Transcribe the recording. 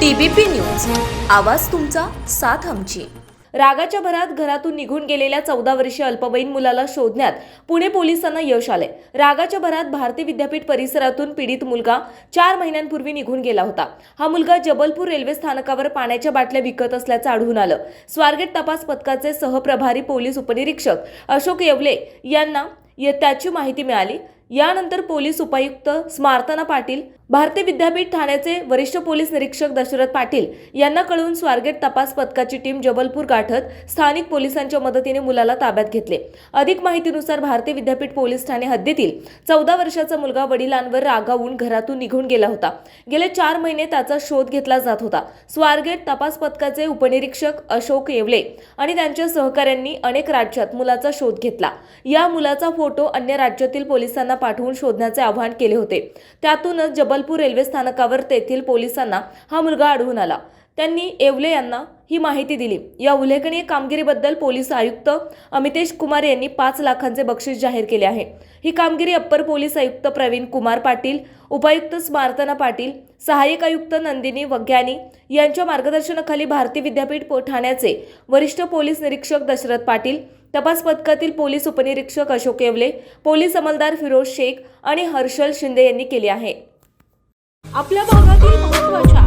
TBP news. आवाज तुमचा साथ आमची. रागाच्या भरात घरातून निघून गेलेल्या चौदा वर्षीय अल्पवयीन मुलाला शोधण्यात पुणे पोलिसांना यश आले रागाच्या भरात भारती विद्यापीठ परिसरातून पीडित मुलगा चार महिन्यांपूर्वी निघून गेला होता. हा मुलगा जबलपूर रेल्वे स्थानकावर पाण्याच्या बाटल्या विकत असल्याचं आढळून आलं. स्वारगेट तपास पथकाचे सहप्रभारी पोलीस उपनिरीक्षक अशोक येवले यांना य- त्याची माहिती मिळाली. यानंतर पोलीस उपायुक्त स्मार्तना पाटील भारतीय विद्यापीठ ठाण्याचे वरिष्ठ पोलीस निरीक्षक दशरथ पाटील यांना कळवून स्वारगेट तपास पथकाची टीम जबलपूर गाठत स्थानिक पोलिसांच्या मदतीने मुलाला ताब्यात घेतले. अधिक माहितीनुसार भारतीय विद्यापीठ पोलीस ठाणे हद्दीतील चौदा वर्षाचा मुलगा वडिलांवर रागावून घरातून निघून गेला होता. गेले चार महिने त्याचा शोध घेतला जात होता. स्वारगेट तपास पथकाचे उपनिरीक्षक अशोक येवले आणि त्यांच्या सहकाऱ्यांनी अनेक राज्यात मुलाचा शोध घेतला. या मुलाचा फोटो अन्य राज्यातील पोलिसांना पाठवून शोधण्याचे आवाहन केले होते. त्यातूनच जबलपूर रेल्वे स्थानकावर तेथील पोलिसांना हा मुलगा आढळून आला. त्यांनी येवले यांना ही माहिती दिली. या उल्लेखनीय कामगिरीबद्दल पोलीस आयुक्त अमितेश कुमार यांनी पाच लाखांचे बक्षीस जाहीर केले आहे. ही कामगिरी अप्पर पोलीस आयुक्त प्रवीण कुमार पाटील उपायुक्त स्मार्तना पाटील सहाय्यक आयुक्त नंदिनी वग्यानी यांच्या मार्गदर्शनाखाली भारतीय विद्यापीठ ठाण्याचे वरिष्ठ पोलीस निरीक्षक दशरथ पाटील तपास पथकातील पोलीस उपनिरीक्षक अशोक येवले पोलीस अंमलदार फिरोज शेख आणि हर्षल शिंदे यांनी केले आहे. आपल्या भागातील महत्त्वाच्या